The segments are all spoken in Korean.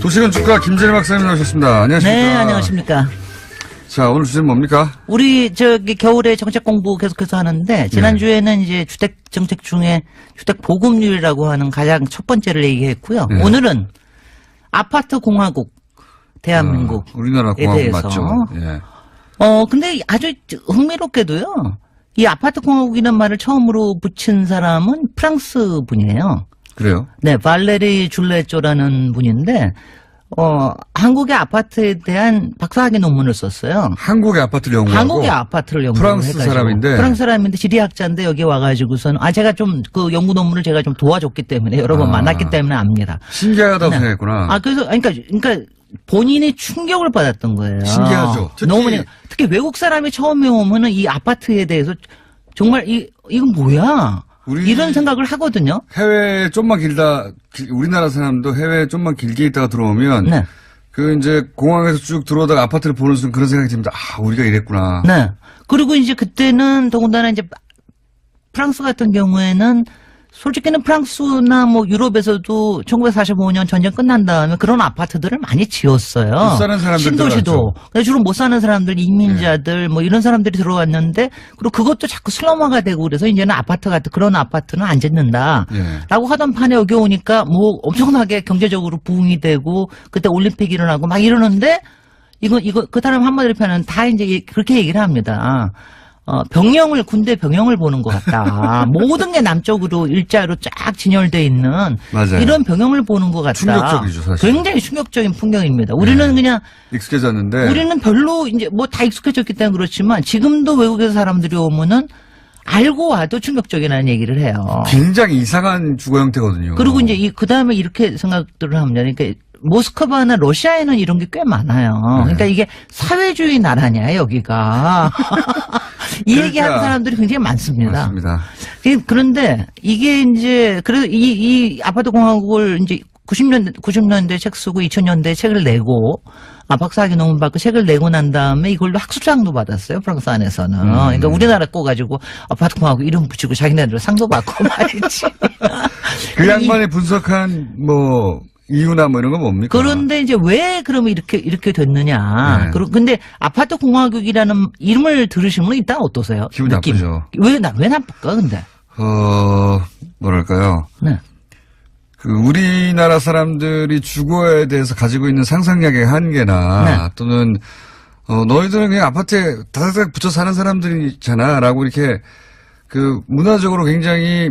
도시건 축가 김재일 박사님 나오셨습니다. 안녕하십니까. 네, 안녕하십니까. 자, 오늘 주제는 뭡니까? 우리 저기 겨울에 정책 공부 계속해서 하는데 지난주에는 이제 주택 정책 중에 주택 보급률이라고 하는 가장 첫 번째를 얘기했고요. 네. 오늘은 아파트 공화국 대한민국. 어, 우리나라 에 공화국 대해서. 맞죠? 예. 어, 근데 아주 흥미롭게도요. 이 아파트 공화국이라는 말을 처음으로 붙인 사람은 프랑스 분이에요. 그래요? 네, 발레리 줄레조라는 분인데 어, 한국의 아파트에 대한 박사학위 논문을 썼어요. 한국의 아파트를 연구하고 한국의 아파트를 연구 프랑스 사람인데. 프랑스 사람인데 지리학자인데 여기 와가지고서는 아 제가 좀 그 연구 논문을 제가 좀 도와줬기 때문에 여러 번 아. 만났기 때문에 압니다. 신기하다고 네. 생각했구나. 아 그래서 그러니까 그러니까 본인이 충격을 받았던 거예요. 신기하죠. 특히- 너무 특히 외국 사람이 처음에 오면은 이 아파트에 대해서 정말 이 이건 뭐야 이런 생각을 하거든요. 해외 좀만 길다, 길- 우리나라 사람도 해외 좀만 길게 있다가 들어오면 네. 그 이제 공항에서 쭉 들어오다가 아파트를 보는 순간 그런 생각이 듭니다. 아, 우리가 이랬구나. 네. 그리고 이제 그때는 더군다나 이제 프랑스 같은 경우에는 솔직히는 프랑스나 뭐 유럽에서도 1945년 전쟁 끝난 다음에 그런 아파트들을 많이 지었어요. 못 사는 사람들 신도시도. 그래서 주로 못 사는 사람들, 이민자들 뭐 이런 사람들이 들어왔는데 그리고 그것도 자꾸 슬럼화가 되고 그래서 이제는 아파트 같은 그런 아파트는 안 짓는다. 예. 라고 하던 판에 여기 오니까 뭐 엄청나게 경제적으로 부흥이 되고 그때 올림픽 일어나고 막 이러는데 이거 이거 그 사람 한마디로 표현은 다 이제 이- 그렇게 얘기를 합니다. 어, 병영을 군대 병영을 보는 것 같다. 모든 게 남쪽으로 일자로 쫙 진열돼 있는 맞아요. 이런 병영을 보는 것 같다. 충격적이죠, 사실. 굉장히 충격적인 풍경입니다. 우리는 네. 그냥 익숙해졌는데. 우리는 별로 이제 뭐 다 익숙해졌기 때문에 그렇지만 지금도 외국에서 사람들이 오면은 알고 와도 충격적이라는 얘기를 해요. 굉장히 이상한 주거 형태거든요. 그리고 이제 이 그다음에 이렇게 생각들을 합니다. 그러니까 모스크바나 러시아에는 이런 게 꽤 많아요. 네. 그러니까 이게 사회주의 나라냐 여기가 이 그러니까. 얘기하는 사람들이 굉장히 많습니다. 맞습니다. 그- 그런데 이게 이제 그래서 이, 이 아파트 공화국을 이제 90년대 90년대 책 쓰고 2000년대 책을 내고 아 박사학위 논문 받고 책을 내고 난 다음에 이걸로 학술상도 받았어요 프랑스 안에서는 음. 그러니까 우리나라 거 가지고 아파트 공화국 이름 붙이고 자기네들 상도 받고 말이지 그 이- 양반이 분석한 뭐 이유나 뭐 이런 건 뭡니까? 그런데 이제 왜 그러면 이렇게 이렇게 됐느냐. 네. 그리고 근데 아파트 공화국이라는 이름을 들으시면 일단 어떠세요? 기분 느낌. 나쁘죠. 왜, 나, 왜 나쁠까, 근데? 어 뭐랄까요? 네. 그 우리나라 사람들이 주거에 대해서 가지고 있는 상상력의 한계나 네. 또는 어 너희들은 그냥 아파트에 다닥다닥 붙여 사는 사람들이잖아라고 이렇게 그 문화적으로 굉장히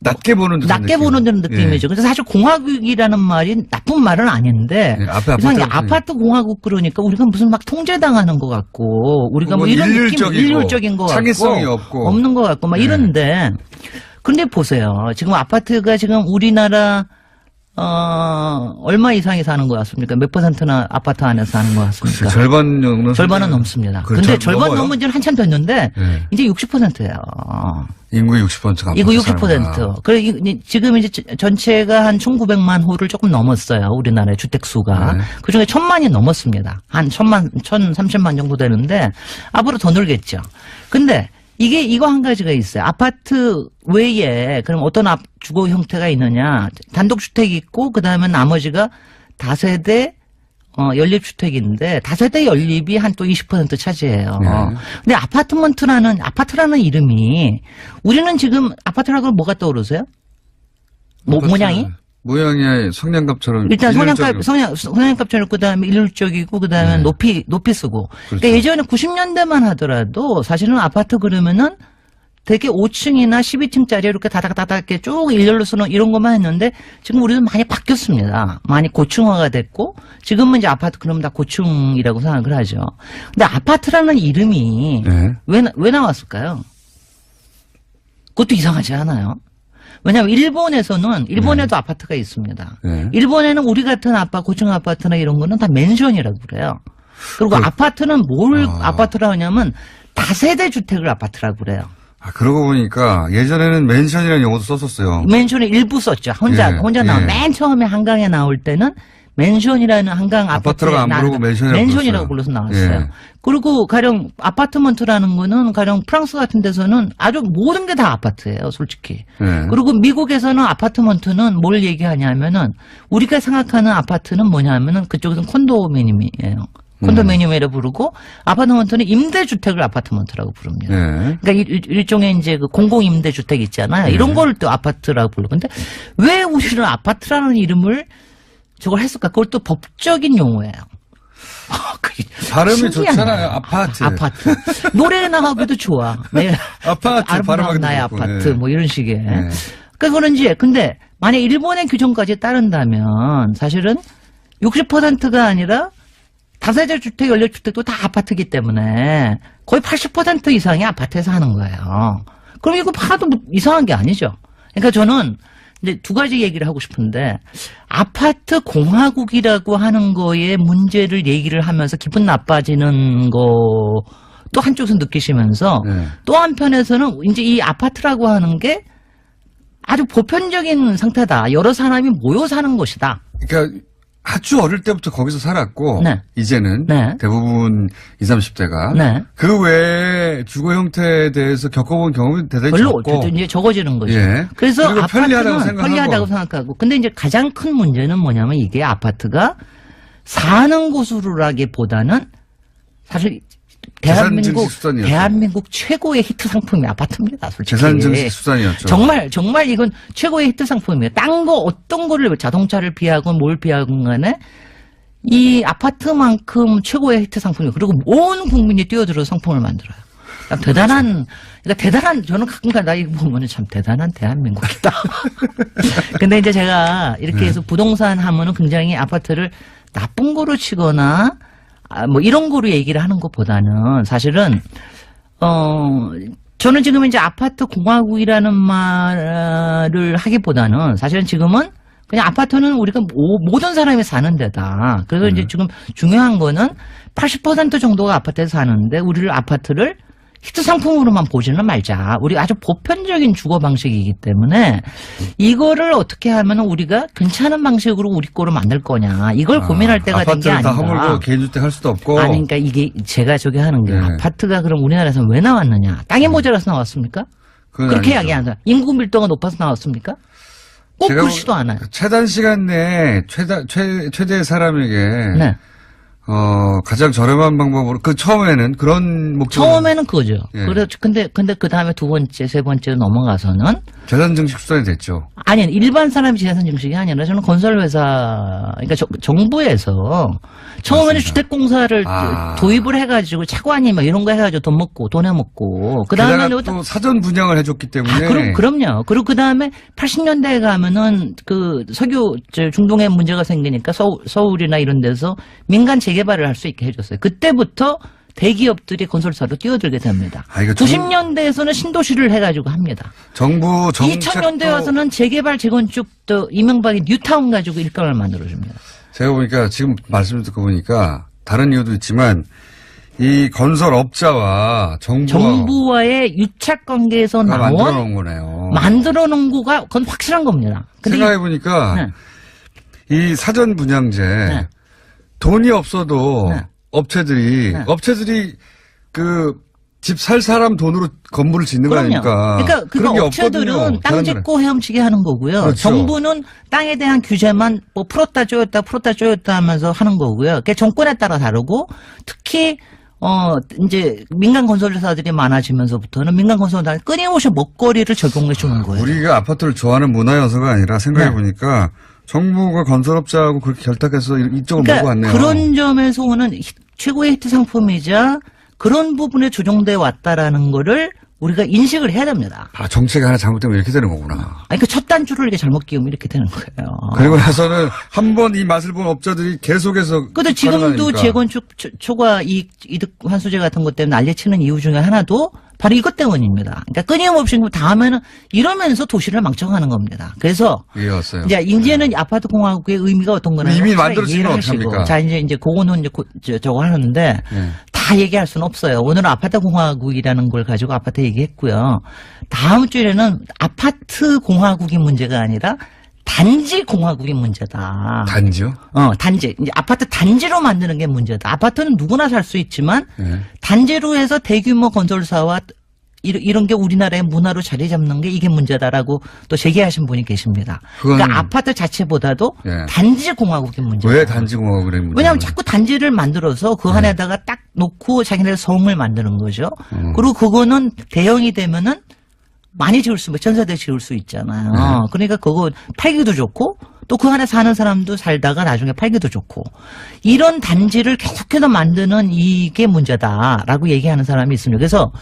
낮게 보는 듯한 낮게 느낌. 보는 듯한 느낌이죠. 근데 사실 공화국이라는 말이 나쁜 말은 아닌데. 예, 앞에 아파트가 아파트 공화국 그러니까 우리가 무슨 막 통제당하는 것 같고 우리가 뭐 뭔가 이런 느낌 일률적이고 일률적인 것 창의성이 같고 없고. 없는 것 같고 막 네. 이런데 근데 보세요 지금 아파트가 지금 우리나라 어 얼마 이상이 사는 것 같습니까 몇 퍼센트나 아파트 안에서 사는 것 같습니까 글쎄, 절반 정도는 절반은 넘습니다. 그걸 근데 절- 절반 넘어요? 넘은 지는 한참 됐는데 네. 이제 60%예요. 인구의 60%가 이거 60%. 그래 이- 이- 지금 이제 저- 전체가 한 1,900만 호를 조금 넘었어요. 우리나라의 주택 수가. 네. 그 중에 1,000만이 넘었습니다. 한 1,000만, 1,030만 정도 되는데 앞으로 더 늘겠죠. 근데 이게 이거 한 가지가 있어요. 아파트 외에 그럼 어떤 앞- 주거 형태가 있느냐? 단독 주택이 있고 그 다음에 나머지가 다세대 어, 연립주택인데, 다세대 연립이 한 또 20% 차지해요. 네. 근데 아파트먼트라는, 아파트라는 이름이, 우리는 지금 아파트라고 뭐가 떠오르세요? 뭐, 모양이? 모양이 성냥갑처럼 일단. 성냥갑, 성냥, 성냥갑처럼 그 다음에 일률적이고 그 다음에 네. 높이, 높이 쓰고. 그렇죠. 그러니까 예전에 90년대만 하더라도 사실은 아파트 그러면은 되게 5층이나 12층짜리 이렇게 다닥다닥 이렇게 쭉 일렬로 쓰는 이런 것만 했는데 지금 우리는 많이 바뀌었습니다. 많이 고층화가 됐고 지금은 이제 아파트 그러면 다 고층이라고 생각을 하죠. 근데 아파트라는 이름이 네. 왜, 나- 왜 나왔을까요? 그것도 이상하지 않아요? 왜냐하면 일본에서는 일본에도 아파트가 있습니다. 네. 일본에는 우리 같은 아파 고층 아파트나 이런 거는 다 맨션이라고 그래요. 그리고 아파트는 뭘 아. 아파트라고 하냐면 다세대 주택을 아파트라고 그래요. 아, 그러고 보니까 예전에는 맨션이라는 용어도 썼었어요. 맨션에 일부 썼죠. 혼자 예, 혼자 나온 예. 맨 처음에 한강에 나올 때는 맨션이라는 한강 아파트 아파트라고 안 부르고 맨션이라고 맨션이라고. 불러서 나왔어요. 예. 그리고 가령 아파트먼트라는 거는 가령 프랑스 같은 데서는 아주 모든 게 다 아파트예요, 솔직히. 네. 그리고 미국에서는 아파트먼트는 뭘 얘기하냐면은 우리가 생각하는 아파트는 뭐냐면은 그쪽에서는 콘도미니엄이에요. 콘도미니엄이라고 부르고 아파트먼트는 임대주택을 아파트먼트라고 부릅니다. 네. 그러니까 일- 일종의 이제 그 공공 임대주택 있잖아요. 이런 걸 또 아파트라고 부르고. 근데 왜 우리는 아파트라는 이름을 저걸 했을까? 그걸 또 법적인 용어예요. 그게 발음이 신기하네. 좋잖아요. 아파트. 아파트. 노래 나가기도 좋아. 네. 아파트 아름다운 나의 좋고, 아파트 네. 뭐 이런 식의. 네. 그러니까 그런지 근데 만약 일본의 규정까지 따른다면 사실은 60%가 아니라 다세대 주택, 연립주택도 다 아파트기 때문에 거의 80% 이상이 아파트에서 하는 거예요. 그럼 이거 뭐 이상한 게 아니죠. 그러니까 저는 이제 두 가지 얘기를 하고 싶은데 아파트 공화국이라고 하는 거에 문제를 얘기를 하면서 기분 나빠지는 거 또 한쪽에서 느끼시면서 네. 또 한편에서는 이제 이 아파트라고 하는 게 아주 보편적인 상태다. 여러 사람이 모여 사는 곳이다. 그러니까 아주 어릴 때부터 거기서 살았고 네. 이제는 네. 대부분 20, 30대가 네. 그 외에 주거 형태에 대해서 겪어본 경험이 대단히 별로 적고 이제 적어지는 거죠. 예. 그래서 아파트는 편리하다고 생각하고. 편리하다고 생각하고. 근데 이제 가장 큰 문제는 뭐냐면 이게 아파트가 사는 곳으로라기보다는 사실 대한민국. 대한민국 최고의 히트 상품이 아파트입니다. 솔직히. 재산 증식 수단이었죠. 정말 정말 이건 최고의 히트 상품이에요. 딴 거 어떤 거를 자동차를 비하건 뭘 비하건 간에 이 아파트만큼 최고의 히트 상품이에요. 그리고 온 국민이 뛰어들어 상품을 만들어요. 그러니까 대단한 그러니까 대단한 저는 가끔가 나 이거 보면은 참 대단한 대한민국이다. 근데 이제 제가 이렇게 네. 해서 부동산 하면은 굉장히 아파트를 나쁜 거로 치거나 아, 뭐 이런 거로 얘기를 하는 것보다는 사실은 어 저는 지금 이제 아파트 공화국이라는 말을 하기보다는 사실은 지금은 그냥 아파트는 우리가 모, 모든 사람이 사는 데다. 그래서 이제 지금 중요한 거는 80% 정도가 아파트에서 사는데 우리를 아파트를 히트 상품으로만 보지는 말자. 우리 아주 보편적인 주거 방식이기 때문에 이거를 어떻게 하면 우리가 괜찮은 방식으로 우리 거로 만들 거냐. 이걸 고민할 때가 된 게 아, 아파트를 다 아닌가. 허물고 개인주택 할 수도 없고 아니, 그러니까 이게 제가 저기 하는 게 네. 아파트가 그럼 우리나라에서 왜 나왔느냐? 땅이 모자라서 나왔습니까? 그렇게. 이야기하는 인구 밀도가 높아서 나왔습니까? 꼭 제가 그렇지도 않아요. 최단 시간 내에 최다 최 최대 사람에게 네. 어 가장 저렴한 방법으로 그 처음에는 그런 목적 처음에는 그거죠. 예. 그래 근데 근데 그 다음에 두 번째, 세 번째 넘어가서는 재산 증식 수단이 됐죠. 아니 일반 사람이 재산 증식이 아니라 저는 건설 회사 그러니까 저- 정부에서 처음에는. 주택공사를 아. 도입을 해가지고 차관이 막 이런 거 해가지고 돈 먹고 돈 해먹고 그 게다가 다음에 또 사전 분양을 해줬기 때문에 아, 그럼, 그럼요. 그리고 그 다음에 80년대에 가면은 그 석유, 저 중동에 문제가 생기니까 서울, 서울이나 이런 데서 민간 재개 발을 할 수 있게 해줬어요. 그때부터 대기업들이 건설사로 뛰어들게 됩니다. 아, 이거 정- 90년대에서는 신도시를 해가지고 합니다. 정부 정책도 2000년대 와서는 재개발, 재건축, 또 이명박이 뉴타운 가지고 일감을 만들어줍니다. 제가 보니까 지금 말씀 듣고 보니까 다른 이유도 있지만 이 건설업자와 정부가 정부와의 유착 관계에서 만들어 나온 놓은 거네요. 만들어 놓은 거가 그건 확실한 겁니다. 생각해 보니까 네. 이 사전 분양제 네. 돈이 없어도 네. 업체들이 네. 업체들이 그 집 살 사람 돈으로 건물을 짓는 거 그럼요. 아닙니까? 그러니까 그 업체들은 없거든요. 땅 짓고 헤엄치게 하는 거고요. 그렇죠. 정부는 땅에 대한 규제만 뭐 풀었다 쪼였다 풀었다 쪼였다 하면서 하는 거고요. 그게 정권에 따라 다르고 특히 어 이제 민간 건설사들이 많아지면서부터는 민간 건설사들 끊임없이 먹거리를 적용해 주는 거예요. 우리가 아파트를 좋아하는 문화 연서가 아니라 생각해 네. 보니까 정부가 건설업자하고 그렇게 결탁해서 이- 이쪽을 몰고 그러니까 왔네요. 그런 점에서는 히- 최고의 히트 상품이자 그런 부분에 조정돼 왔다라는 거를 우리가 인식을 해야 됩니다. 아, 정책이 하나 잘못되면 이렇게 되는 거구나. 아니 그첫 단추를 이렇게 잘못 끼우면 이렇게 되는 거예요. 그리고 나서는 한 번 이 맛을 본 업자들이 계속해서 근데 지금도. 재건축 초- 초과 이익, 이득 환수제 같은 것 때문에 난리치는 이유 중에 하나도 바로 이것 때문입니다. 그러니까 끊임없이 그 다음에는 이러면서 도시를 망쳐가는 겁니다. 그래서 이해 왔어요. 이제 이제는 아파트 공화국의 의미가 어떤 거나 이미 만들어지면 하시고. 어떡합니까? 자 이제 이제 그거는 이제 고- 저, 저거 하는데 네. 다 얘기할 수는 없어요. 오늘은 아파트 공화국이라는 걸 가지고 아파트 얘기했고요. 다음 주에는 아파트 공화국이 문제가 아니라 단지 공화국이 문제다. 단지요? 어, 단지. 이제 아파트 단지로 만드는 게 문제다. 아파트는 누구나 살 수 있지만 예. 단지로 해서 대규모 건설사와 이런, 이런 게 우리나라의 문화로 자리 잡는 게 이게 문제다라고 또 제기하신 분이 계십니다. 그러니까 아파트 자체보다도 예. 단지 공화국이 문제다. 왜 단지 공화국을 문제? 왜냐하면 자꾸 단지를 만들어서 그 네. 안에다가 딱 놓고 자기네 성을 만드는 거죠. 음. 그리고 그거는 대형이 되면은 많이 지을 수, 전세대 지을 수 있잖아요. 네. 그러니까 그거 팔기도 좋고 또 그 안에 사는 사람도 살다가 나중에 팔기도 좋고 이런 단지를 계속해서 만드는 이게 문제다라고 얘기하는 사람이 있습니다. 그래서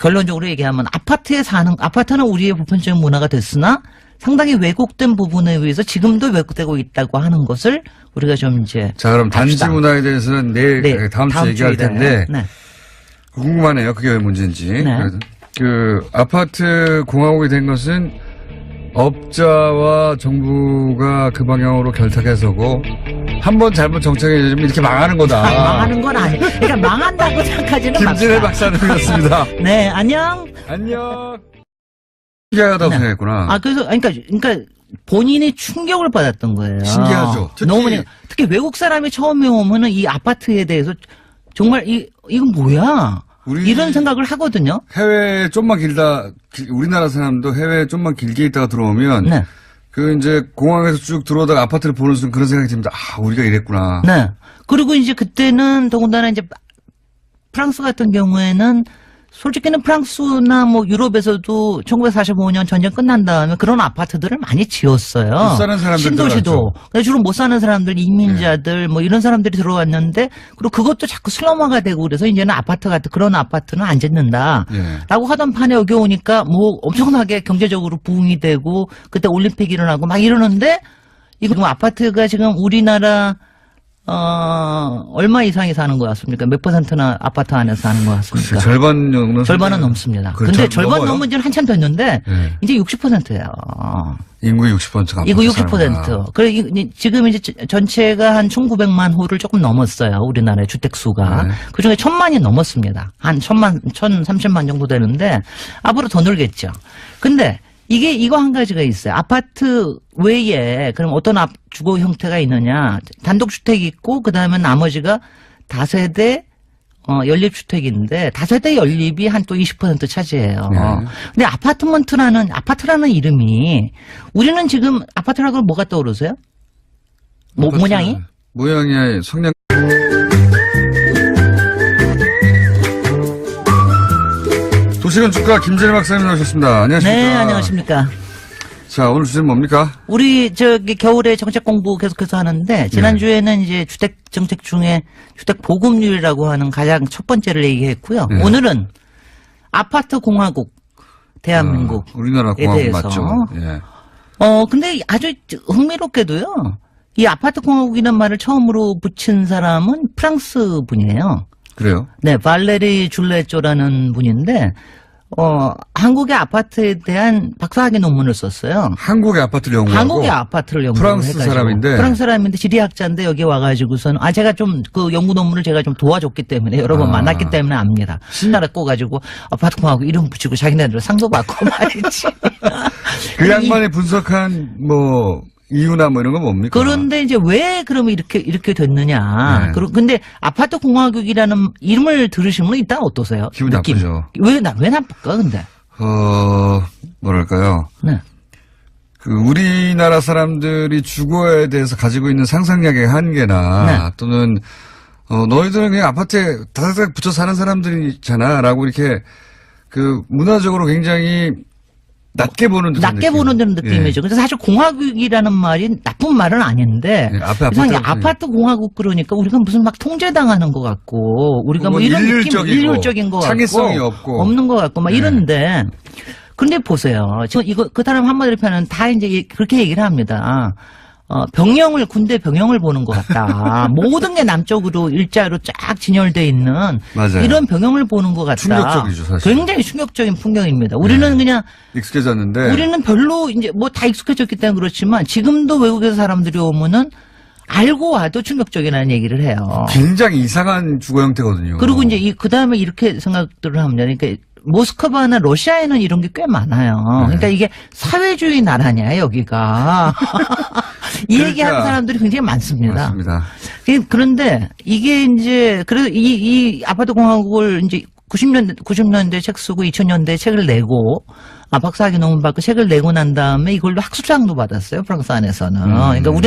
결론적으로 얘기하면 아파트에 사는 아파트는 우리의 보편적인 문화가 됐으나 상당히 왜곡된 부분에 의해서 지금도 왜곡되고 있다고 하는 것을 우리가 좀 이제 자, 그럼 단지 합시다. 문화에 대해서는 내일 네, 다음 주에 얘기할. 텐데 네. 궁금하네요. 그게 왜 문제인지. 네. 그 아파트 공화국이 된 것은 업자와 정부가 그 방향으로 결탁해서고 한 번 잘못 정착해지면 이렇게 망하는 거다. 아, 망하는 건 아니. 그러니까 망한다고 생각하지는 김진애 맙시다. 박사님이었습니다. 네, 안녕. 안녕. 신기하다고 네. 생각했구나. 아 그래서 그러니까 그러니까 본인이 충격을 받았던 거예요. 신기하죠. 특히- 너무 특히 외국 사람이 처음에 오면은 이 아파트에 대해서 정말 이 이건 뭐야? 이런 생각을 하거든요. 해외에 좀만 길다, 기- 우리나라 사람도 해외에 좀만 길게 있다가 들어오면 네. 그 이제 공항에서 쭉 들어오다가 아파트를 보는 순간 그런 생각이 듭니다. 아, 우리가 이랬구나. 네. 그리고 이제 그때는 더군다나 이제 프랑스 같은 경우에는 솔직히는 프랑스나 뭐 유럽에서도 1945년 전쟁 끝난 다음에 그런 아파트들을 많이 지었어요. 못 사는 사람들 신도시도. 근데 주로 못 사는 사람들, 이민자들 뭐 이런 사람들이 들어왔는데 그리고 그것도 자꾸 슬럼화가 되고 그래서 이제는 아파트 같은 그런 아파트는 안 짓는다. 예. 라고 하던 판에 여기 오니까 뭐 엄청나게 경제적으로 부흥이 되고 그때 올림픽 일어나고 막 이러는데 이거 뭐 아파트가 지금 우리나라 어 얼마 이상이 사는 것 같습니까? 몇 퍼센트나 아파트 안에서 사는 것 같습니까? 절반 정도. 절반은 넘습니다. 그 근데 절- 절반 넘어요? 넘은 지는 한참 됐는데 예. 이제 60%예요. 인구의 60%가 이거 60%. 그래 이- 이- 지금 이제 저- 전체가 한 1,900만 호를 조금 넘었어요. 우리나라의 주택 수가. 네. 그 중에 천만이 넘었습니다. 한 천만, 천 삼십만 정도 되는데 앞으로 더 늘겠죠. 근데 이게 이거 한 가지가 있어요. 아파트 외에 그럼 어떤 앞- 주거 형태가 있느냐? 단독 주택이 있고 그 다음에 나머지가 다세대 어, 연립주택인데 다세대 연립이 한 또 20% 차지해요. 네. 근데 아파트먼트라는 아파트라는 이름이 우리는 지금 아파트라고 뭐가 떠오르세요? 뭐, 모양이? 모양이 성냥. 도시건축가 김진애 박사님 나오셨습니다. 안녕하십니까. 네, 안녕하십니까. 자, 오늘 주제는 뭡니까? 우리 저기 겨울에 정책 공부 계속해서 하는데 지난주에는 이제 주택 정책 중에 주택 보급률이라고 하는 가장 첫 번째를 얘기했고요. 네. 오늘은 아파트 공화국 대한민국. 어, 우리나라 공화국 대해서. 맞죠? 예. 어, 근데 아주 흥미롭게도요. 이 아파트 공화국이라는 말을 처음으로 붙인 사람은 프랑스 분이에요. 그래요? 네, 발레리 줄레쪼라는 분인데, 어, 한국의 아파트에 대한 박사학위 논문을 썼어요. 한국의 아파트를 연구하고 한국의 아파트를 연구를 프랑스 해가지고. 사람인데? 프랑스 사람인데 지리학자인데 여기 와가지고서는 아 제가 좀 그 연구 논문을 제가 좀 도와줬기 때문에 여러 번 아. 만났기 때문에 압니다. 신나라 꼬가지고 아파트 공하고 이름 붙이고 자기네들 상도 받고 말이지. 그 양반이 분석한 뭐 이유나 뭐 이런 건 뭡니까? 그런데 이제 왜 그러면 이렇게 이렇게 됐느냐? 네. 그리고 근데 아파트 공화국이라는 이름을 들으시면 일단 어떠세요? 기분 나쁘죠. 왜나왜 나쁠까 근데? 어 뭐랄까요? 네. 그 우리나라 사람들이 주거에 대해서 가지고 있는 상상력의 한계나 네. 또는 어 너희들은 그냥 아파트에 다다닥 붙여 사는 사람들이잖아라고 이렇게 그 문화적으로 굉장히 낮게 보는 듯한 낮게 느낌. 보는 듯한 느낌이죠. 그래서 사실 공화국이라는 말이 나쁜 말은 아닌데 예, 앞에 이상하게 아파트가 아파트 공화국 그러니까 우리가 무슨 막 통제당하는 것 같고 우리가 뭐뭐 이런 느낌 일률적이고 일률적인 것 창의성이 같고 없고. 없는 것 같고 막 네. 이러는데 근데 보세요. 지금 이거 그 사람 한마디로 표현은 다 이제 이- 그렇게 얘기를 합니다. 어, 병영을 군대 병영을 보는 것 같다. 모든 게 남쪽으로 일자로 쫙 진열돼 있는 맞아요. 이런 병영을 보는 것 같다. 충격적이죠, 사실. 굉장히 충격적인 풍경입니다. 우리는 네. 그냥 익숙해졌는데 우리는 별로 이제 뭐 다 익숙해졌기 때문에 그렇지만 지금도 외국에서 사람들이 오면은 알고 와도 충격적이라는 얘기를 해요. 굉장히 이상한 주거 형태거든요. 그리고 이제 이, 그 다음에 이렇게 생각들을 합니다. 그러니까 모스크바나 러시아에는 이런 게 꽤 많아요. 네. 그러니까 이게 사회주의 나라냐 여기가 이 그러니까. 얘기하는 사람들이 굉장히 많습니다. 맞습니다. 그- 그런데 이게 이제 그래도 이, 이 아파트 공화국을 이제 90년 90년대 책 쓰고 2000년대 책을 내고 아 박사학위 논문 받고 책을 내고 난 다음에 이걸로 학술장도 받았어요 프랑스 안에서는. 그러니까 우리나라